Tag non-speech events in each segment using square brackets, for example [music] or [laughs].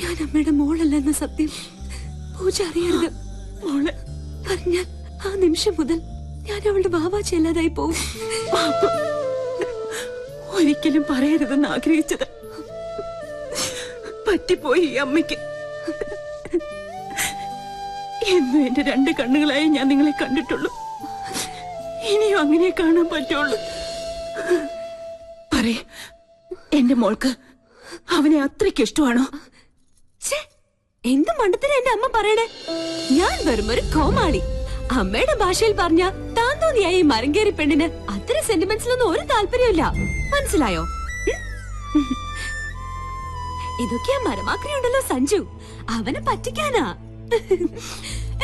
ഞാൻ അമ്മയുടെ മോളല്ല എന്ന സത്യം പൂജ അറിയരുത്. മോൾ പറഞ്ഞാൽ ആ നിമിഷം മുതൽ ഞാൻ അവളുടെ ബാബാച്ചി അല്ലാതായി പോവും. ഒരിക്കലും പറയരുതെന്ന് ആഗ്രഹിച്ചത്. പറ്റിപ്പോയി ഈ അമ്മയ്ക്ക്. എന്നും എന്റെ രണ്ട് കണ്ണുകളായി ഞാൻ നിങ്ങളെ കണ്ടിട്ടുള്ളൂ. ഇനിയും അങ്ങനെ കാണാൻ പറ്റുള്ളൂ. പറയ എന്റെ മോൾക്ക് അവനെ അത്രയ്ക്ക് ഇഷ്ടമാണോ? എന്ത് മണ്ടത്തിന് എന്റെ അമ്മ പറയണേ? ഞാൻ വെറും ഒരു കോമാളി. അമ്മയുടെ ഭാഷയിൽ പറഞ്ഞ താൻ തോന്നിയായ ഈ മരങ്കേറി പെണ്ണിന് അത്ര സെന്റിമെന്റ്സിലൊന്നും ഒരു താല്പര്യമില്ല മനസ്സിലായോ? ഇതൊക്കെ ഇതൊക്കെയാ മരമാക്രി ഉണ്ടല്ലോ സഞ്ജു. അവനെ പറ്റിക്കാനാ.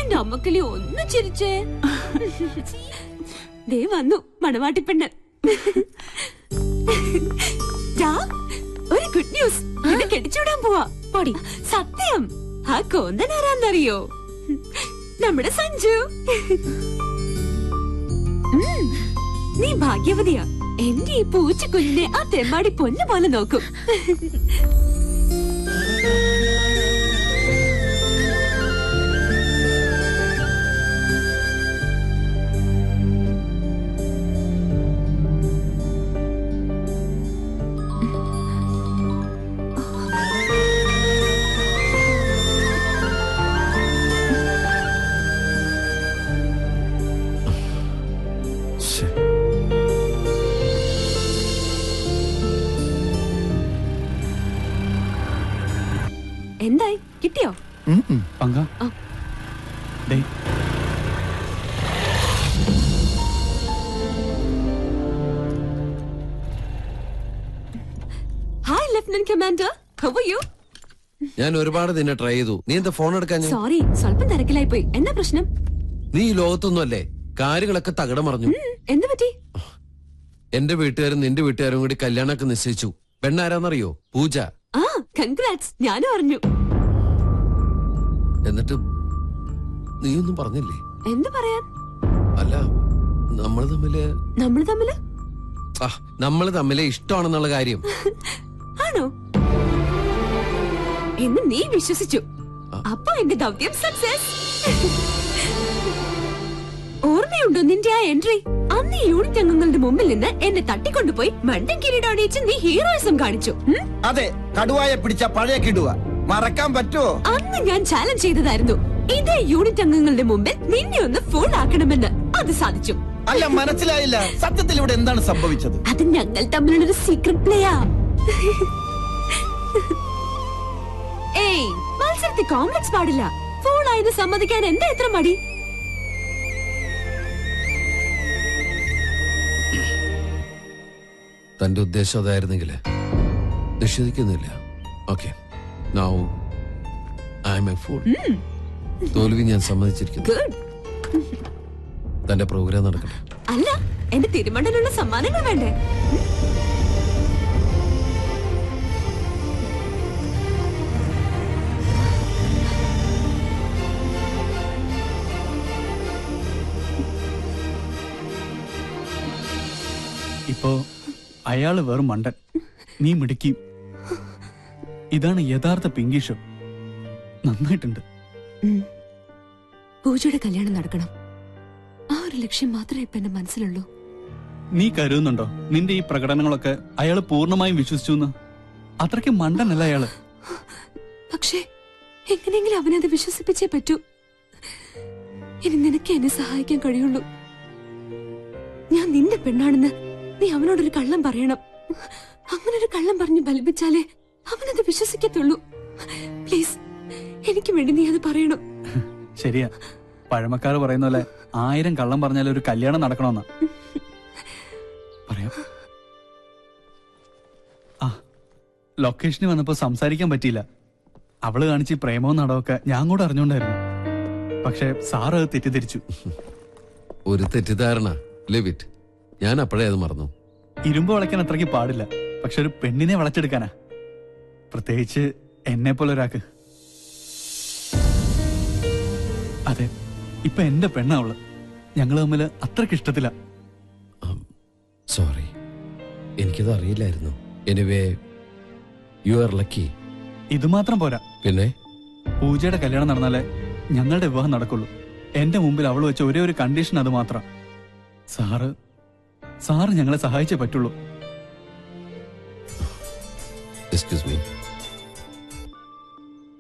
എന്റെ അമ്മക്കലി ഒന്ന് ചിരിച്ചേ. ദേ വന്നു മണവാട്ടിപ്പെണ്ണ് പെണ്ണ്. ഒരു ഗുഡ് ന്യൂസ് കെട്ടിച്ചൂടാൻ പോവാ. പൊടി. സത്യം. ആ കോന്തൻ ആരാന്നറിയോ? നമ്മുടെ സഞ്ജു. നീ ഭാഗ്യവതിയാ. എന്റെ ഈ പൂച്ചക്കുഞ്ഞിനെ ആ തെമ്മാടി പൊന്നു പോലെ നോക്കും. പങ്ക ആ. ദേ. Hi lieutenant commander how are you ഞാൻ ഒരുപാട് നിന്നെ ട്രൈ ചെയ്തു. നീ എന്താ ഫോൺ എടുക്കാൻ സോറി സ്വല്പം തിരക്കിലായി പോയി. എന്താ പ്രശ്നം? നീ ഈ ലോകത്തൊന്നും അല്ലേ കാര്യങ്ങളൊക്കെ തകിടം മറിഞ്ഞു. എന്ത് പറ്റി? എന്റെ വീട്ടുകാരും നിന്റെ വീട്ടുകാരും കൂടി കല്യാണമൊക്കെ നിശ്ചയിച്ചു. പെണ്ണാരാന്നറിയോ? പൂജ. ആ കൺഗ്രാറ്റ്സ് ഞാനും അറിഞ്ഞു. എന്നിട്ട് നീയൊന്നും പറഞ്ഞില്ലേ? എന്ത് പറയാൻ? അല്ല നമ്മൾ തമ്മിൽ നമ്മൾ തമ്മിൽ? ആ നമ്മൾ തമ്മിൽ ഇഷ്ടമാണെന്നുള്ള കാര്യം. [laughs] ആണോ? എന്ന് നീ വിശ്വസിച്ചു. അപ്പൊ എന്റെ ദൗത്യം സക്സസ് ഓർമ്മയുണ്ടോ നിന്റെ ആ എൻട്രി അന്ന് യൂണിറ്റ് അംഗങ്ങളുടെ മുമ്പിൽ നിന്ന് എന്നെ തട്ടിക്കൊണ്ടുപോയി മണ്ടൻ കിരീടം അണിയിച്ച് നീ ഹീറോയിസം കാണിച്ചു. അതെ കടുവായ പിടിച്ച പഴയ കിടുവ. മറക്കാൻ പറ്റുമോ അന്ന് ഞാൻ ചാലഞ്ച് ചെയ്തതായിരുന്നു. ഇതേ യൂണിറ്റ് അംഗങ്ങളുടെ മുമ്പിൽ നിന്നെ ഒന്ന് ഫോൺ ആക്കണമെന്ന്. അത് സാധിച്ചു. അല്ല മനസ്സിലായില്ല. സത്യത്തിൽ ഇവിടെ എന്താണ് സംഭവിച്ചത്? അത് ഞങ്ങൾ തമ്മിലുള്ള ഒരു സീക്രട്ട് പ്ലേയാ ഏയ് മത്സരത്തിൽ കോംപ്ലക്സ് പാടില്ല. ഫോൺ ആയത് സമ്മതിക്കാൻ എന്താ എത്ര മടി? തന്റെ ഉദ്ദേശം അതായിരുന്നെങ്കിൽ നിഷേധിക്കുന്നില്ല. Okay. Now I am a full തോൽവി ഞാൻ സമ്മതിച്ചിരിക്കുന്നു. തന്റെ പ്രോഗ്രാം നടക്കട്ടെ. അല്ല എന്റെ തിരുമണ്ടലുള്ള സമ്മാനങ്ങൾ വേണ്ടേ? ഇപ്പോ അയാൾ വെറും മണ്ടൻ. നീ മിടുക്കി. ഇതാണ് യഥാർത്ഥ പിങ്കിഷ്. നന്നായിട്ടുണ്ട്. പൂജയുടെ കല്യാണം നടക്കണം. ആ ഒരു ലക്ഷ്യം മാത്രമേ ഇപ്പൊ എന്റെ മനസ്സിലുള്ളൂ. നീ കരുതുന്നുണ്ടോ? നിന്റെ ഈ പ്രകടനങ്ങളൊക്കെ അയാൾ പൂർണമായും വിശ്വസിച്ചു എന്ന് അത്രയ്ക്ക് മണ്ടനല്ല അയാൾ? പക്ഷേ എങ്ങനെയെങ്കിലും അവനത് വിശ്വസിപ്പിച്ചേ പറ്റൂ. ഇനി നിനക്ക് എന്നെ സഹായിക്കാൻ കഴിയുള്ളൂ. ഞാൻ നിന്റെ പെണ്ണാണെന്ന് നീ അവനോടൊരു കള്ളം പറയണം. അങ്ങനെ ഒരു കള്ളം പറഞ്ഞു ബലിപ്പിച്ചാലേ അവനത് വിശ്വസിക്കത്തുള്ളൂ. പ്ലീസ് എനിക്ക് വേണ്ടി നീ അത് പറയണം. ശരിയാ. പഴമക്കാർ പറയുന്ന പോലെ ആയിരം കള്ളം പറഞ്ഞാൽ ഒരു കല്യാണം നടക്കണമെന്നാ. പറയാം. ആ ലൊക്കേഷന് വന്നപ്പോ സംസാരിക്കാൻ പറ്റിയില്ല. അവൾ കാണിച്ച് പ്രേമവും നടവൊക്കെ ഞാൻ കൂടെ അറിഞ്ഞോണ്ടായിരുന്നു. പക്ഷെ സാറ് അത് തെറ്റിദ്ധരിച്ചു. ഒരു തെറ്റിദ്ധാരണ ലിവിറ്റ്. ഞാൻ അപ്പോഴേ അത് മറന്നു. ഇരുമ്പ് വളയ്ക്കാൻ അത്രയ്ക്ക് പാടില്ല. പക്ഷെ ഒരു പെണ്ണിനെ വളച്ചെടുക്കാനാ. പ്രത്യേകിച്ച് എന്നെ പോലെ ഒരാൾക്ക്. അതെ ഇപ്പൊ എന്റെ പെണ്ണാവൾ. ഞങ്ങൾ തമ്മിൽ അത്രയ്ക്ക് ഇഷ്ടത്തില്ല ഇഷ്ടത്തില സോറി എനിക്കത് അറിയില്ലായിരുന്നു. എനിവേ യു ആർ ലക്കി ഇത് മാത്രം പോരാ. പിന്നെ? പൂജയുടെ കല്യാണം നടന്നാലേ ഞങ്ങളുടെ വിവാഹം നടക്കുള്ളൂ. എന്റെ മുമ്പിൽ അവൾ വെച്ച ഒരേ ഒരു കണ്ടീഷൻ അത് മാത്രം. സാറ് സാറ് ഞങ്ങളെ സഹായിച്ചേ പറ്റുള്ളൂ. എക്സ്ക്യൂസ് മീ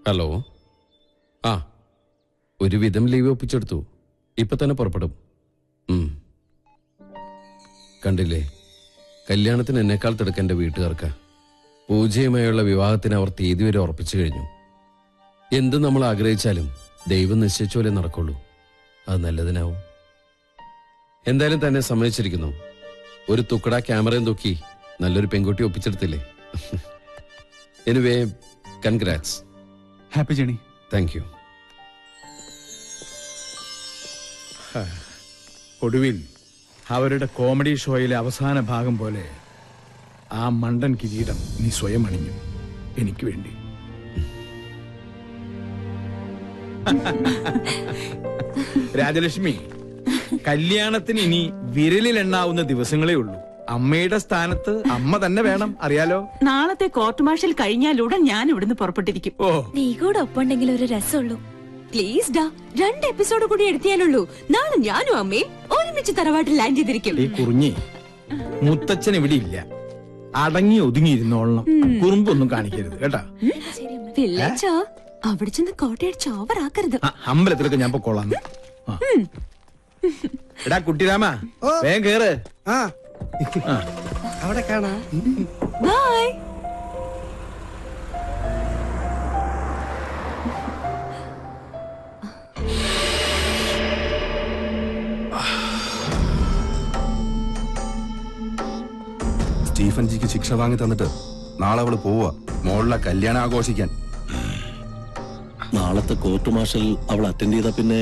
ഹലോ ആ ഒരു വിധം ലീവ് ഒപ്പിച്ചെടുത്തു. ഇപ്പൊ തന്നെ പുറപ്പെടും. കണ്ടില്ലേ? കല്യാണത്തിന് എന്നെക്കാൾ തിടുക്ക എന്റെ വീട്ടുകാർക്ക്. പൂജയുമായുള്ള വിവാഹത്തിന് അവർ തീയതി വരെ ഉറപ്പിച്ചു കഴിഞ്ഞു. എന്ത് നമ്മൾ ആഗ്രഹിച്ചാലും ദൈവം നിശ്ചയിച്ച പോലെ നടക്കുള്ളൂ. അത് നല്ലതിനാവും. എന്തായാലും തന്നെ സമ്മതിച്ചിരിക്കുന്നു. ഒരു തുക്കട ക്യാമറയും തൂക്കി നല്ലൊരു പെൺകുട്ടി ഒപ്പിച്ചെടുത്തില്ലേ? Anyway congrats happy journey thank you ഒടുവിൽ അവരുടെ കോമഡി ഷോയിലെ അവസാന ഭാഗം പോലെ ആ മണ്ടൻ കിരീടം നീ സ്വയം അണിഞ്ഞു. എനിക്ക് വേണ്ടി. [laughs] രാജലക്ഷ്മി കല്യാണത്തിന് ഇനി വിരലിൽ എണ്ണാവുന്ന ദിവസങ്ങളേ ഉള്ളൂ. അമ്മയുടെ സ്ഥാനത്ത് അമ്മ തന്നെ വേണം അറിയാലോ? നാളത്തെ കോർട്ട് മാർഷൽ കഴിഞ്ഞാലുടൻ ഞാൻ ഇവിടുന്ന് പുറപ്പെട്ടിരിക്കും. ഓ. നീ കൂടെ ഒപ്പുണ്ടെങ്കിൽ ഒരു രസമുള്ളൂ. പ്ലീസ് ഡാ രണ്ട് എപ്പിസോഡ് കൂടി എടുത്തിയാലുള്ളൂ. നാളെ ഞാനും അമ്മയും ഒരുമിച്ച് തറവാട്ടിൽ ലാൻഡ് ചെയ്തിരിക്കും. ഈ കുറിഞ്ഞി മുത്തച്ഛൻ ഇവിടെ ഇല്ല. അടങ്ങി ഒതുങ്ങിയിരുന്നോളണം. കുറുമ്പൊന്നും കാണിക്കരുത് കേട്ടാ? പിള്ളേച്ചോ അവിടെ ചെന്ന് കോട്ടയടിച്ച് ഓവറാക്കരുത് ആ, അമ്പലത്തിലൊക്കെ ഞാൻ പൊക്കോളാം ആ. എടാ കുട്ടിരാമ വേഗം കേറ്. ആ ആ. അവിടെ കാണാം. ബൈ സ്റ്റീഫൻ ജിക്ക് ശിക്ഷ വാങ്ങി തന്നിട്ട് നാളെ അവൾ പോവുക. മോളിലെ കല്യാണം ആഘോഷിക്കാൻ. നാളത്തെ കോർട്ട് മാർഷൽ അവൾ അറ്റൻഡ് ചെയ്ത പിന്നെ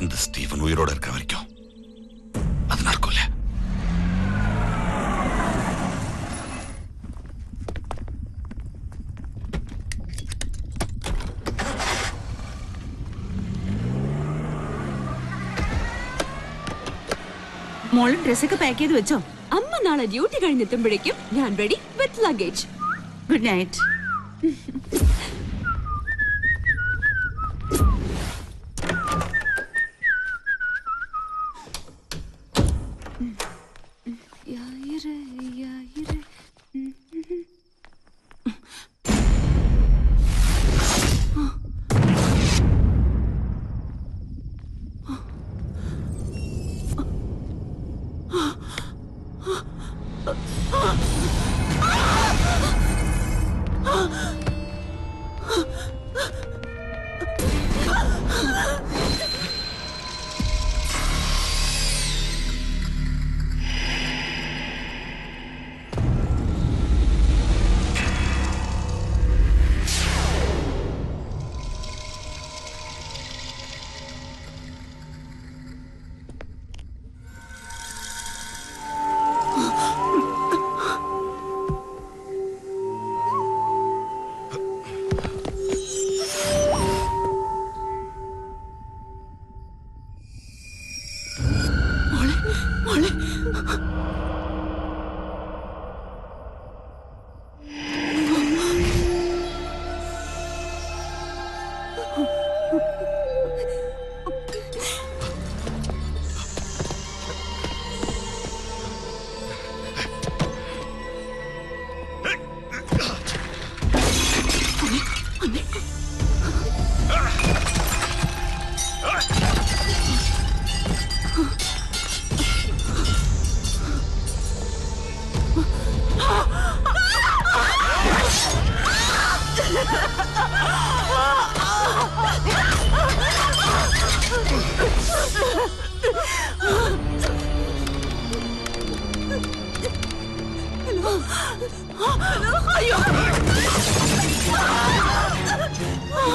இந்த ஸ்டீஃபன் உயிரோட இருக்க வரைக்கும் அது நடக்கும்ல മോളും ഡ്രസ്സൊക്കെ പാക്ക് ചെയ്ത് വെച്ചോ അമ്മ നാളെ ഡ്യൂട്ടി കഴിഞ്ഞെത്തുമ്പോഴേക്കും ഞാൻ ready with luggage good night Mm.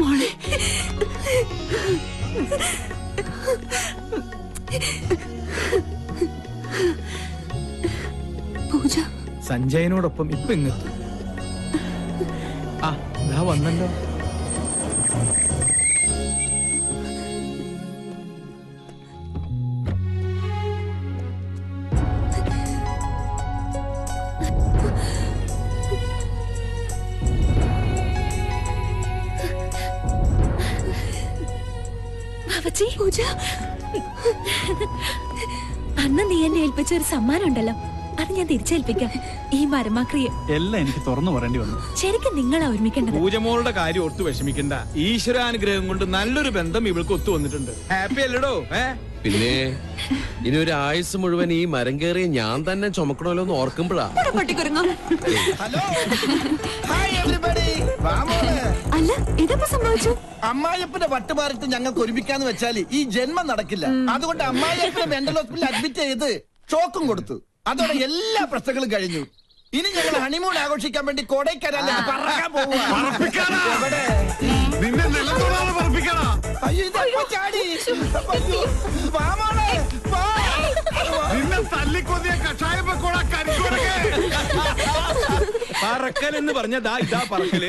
മോളെ. സഞ്ജയനോടൊപ്പം ഇപ്പൊ ഇങ്ങെത്തും. ആ ഇതാ വന്നല്ലോ. അവച്ചി അന്ന് നീ എന്നെ ഏൽപ്പിച്ച ഒരു സമ്മാനം ഉണ്ടല്ലോ. അത് ഞാൻ തിരിച്ചേൽപ്പിക്കാം. ഈ മരമാക്രിയ. എല്ലാം എനിക്ക് തുറന്നു പറയേണ്ടി വന്നു. ശരിക്കും നിങ്ങളെ ഒരുമിക്കേണ്ടത്? പൂജമോളുടെ കാര്യം ഓർത്ത് വിഷമിക്കണ്ട. ഈശ്വരാനുഗ്രഹം കൊണ്ട് നല്ലൊരു ബന്ധം ഇവൾക്ക് ഒത്തു വന്നിട്ടുണ്ട്. ഹാപ്പി അല്ലടോ ഏ? പിന്നെ ഇനി ഒരു ആയുസ് മുഴുവൻ ഈ മരം കയറി ഞാൻ തന്നെ ചുമക്കണമല്ലോ എന്ന് ഓർക്കുമ്പോഴാ പട്ടിക്കുരങ്ങോ ഹലോ ഹായ് എവരിബഡി വാമോളെ അല്ല ഇതെപ്പോ സംഭവിച്ചു? അമ്മായിയപ്പന്റെ വട്ടുപാറിട്ട് ഞങ്ങൾക്ക് ഒരുമിക്കാന്ന് വെച്ചാൽ ഈ ജന്മം നടക്കില്ല. അതുകൊണ്ട് അമ്മായിയപ്പനെ മെന്റൽ ഹോസ്പിറ്റലിൽ അഡ്മിറ്റ് ചെയ്ത് ഷോക്കും കൊടുത്തു. അതോടെ എല്ലാ പ്രശ്നങ്ങളും കഴിഞ്ഞു. ഇനി ഞങ്ങൾ ഹണിമൂൺ ആഘോഷിക്കാൻ വേണ്ടി കൊടൈക്കനാലിലേക്ക് പറക്കാൻ പോവുക? അയ്യോ ചാടി? അയ്യോ, വാ മോളെ, വാ. പറക്കൽ എന്ന് പറഞ്ഞതാ ഇതാ പറക്കൽ